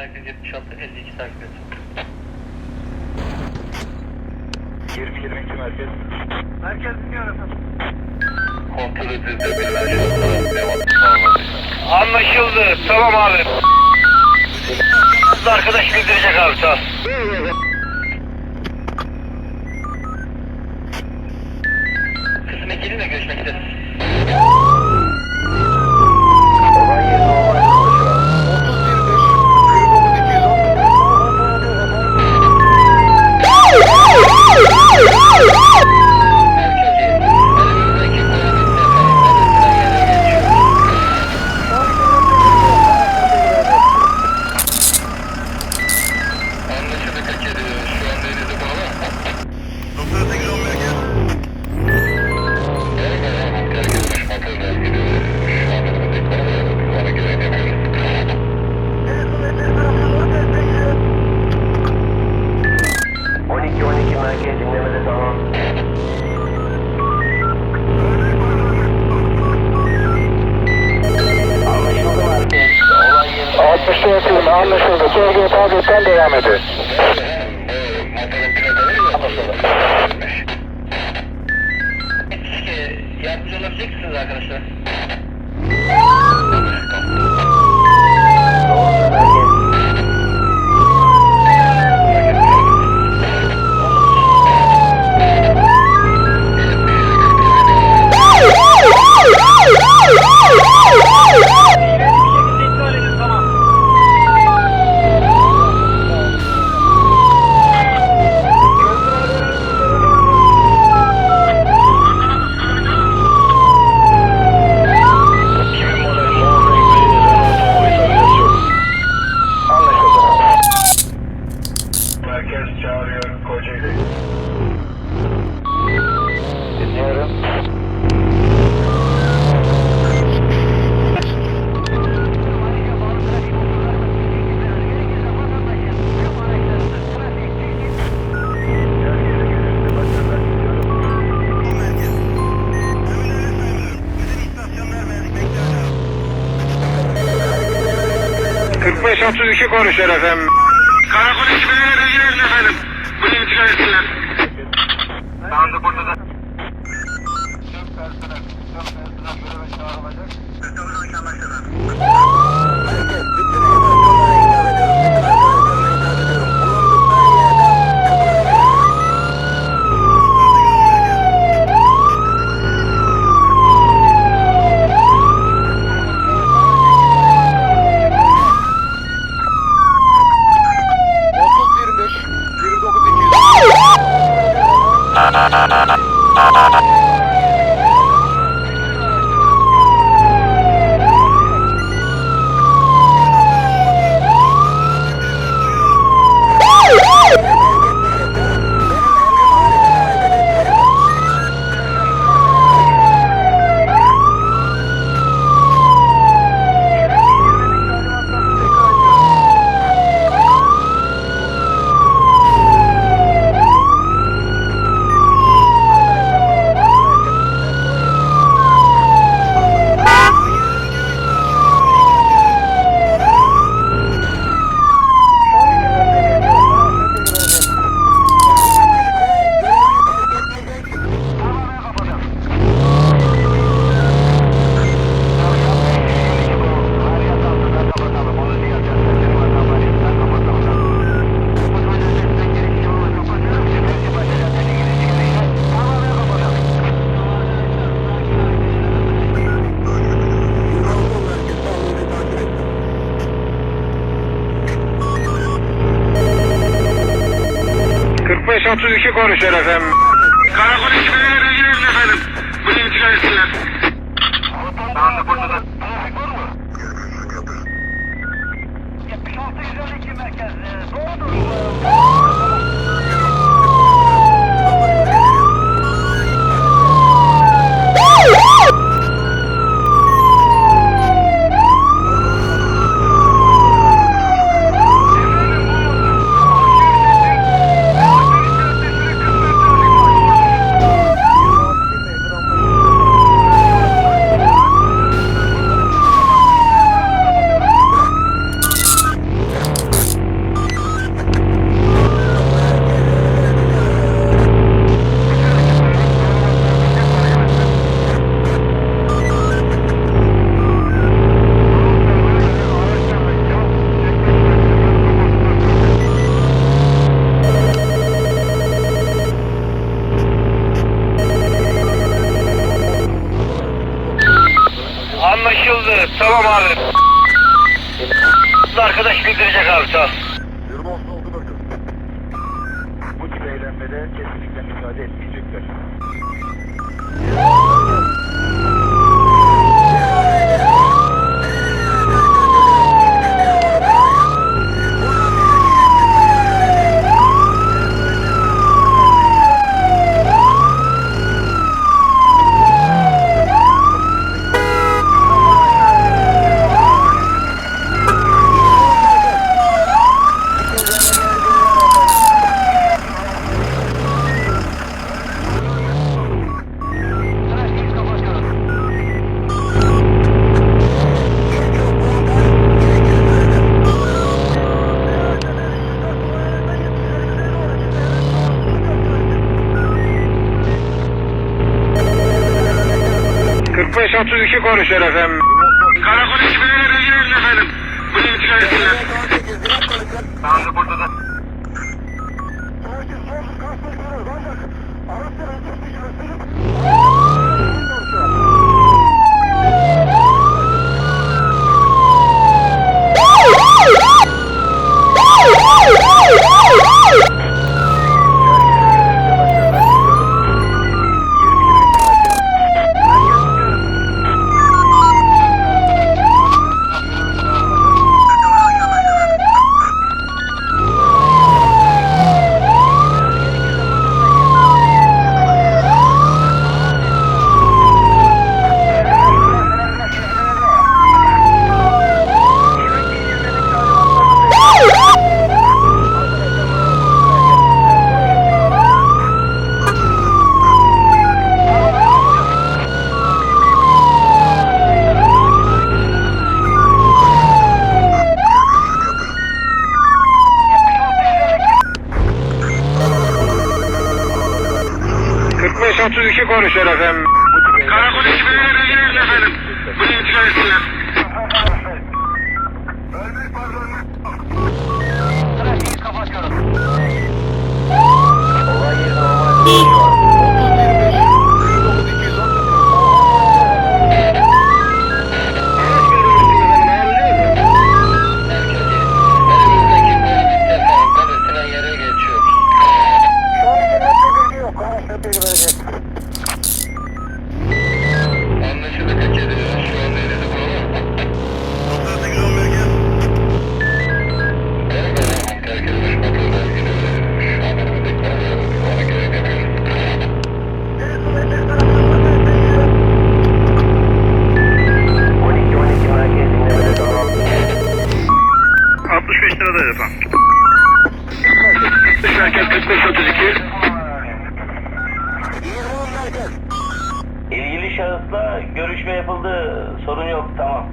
merkez 76 52 takip et. 20-22 merkez. Merkez dinliyor efendim. Kontrol edildi. Anlaşıldı. Tamam abi. Arkadaş bildirecek abi sağ ol. Anlaşıldı. Sorgu takiyetten devam ediyor. Motorun plakaları yok. Keşke yardımcı olabilecek misiniz arkadaşlar? 45-32 konuşuyor efendim. Karakol ekibine bilgi verin efendim. Bunu intikal etsinler. Daha önce burada da... Tüm personel, tüm personel göreve çağrılacak. Bütün anlaşılır. 532 konuşuyor efendim. Karakol ekibine bilgi verin efendim. Bunu intikal etsinler. Merkez, doğru Doğrudur. Bildirecek abi sağ ol. 26 merkez. Bu tip eğlenmede kesinlikle müsaade etmeyecekler. ...45 32 konuşuyor efendim. Karakol ekibine bilgi verin efendim. İntikal etsinler. Tamamdır burada da. ...45 32 konuşuyor efendim. Karakol ekibine bilgi efendim. Bunu intikal etsinler. Olay 65 lira efendim. Merkez 45 32. İlgili şahısla görüşme yapıldı. Sorun yok tamam.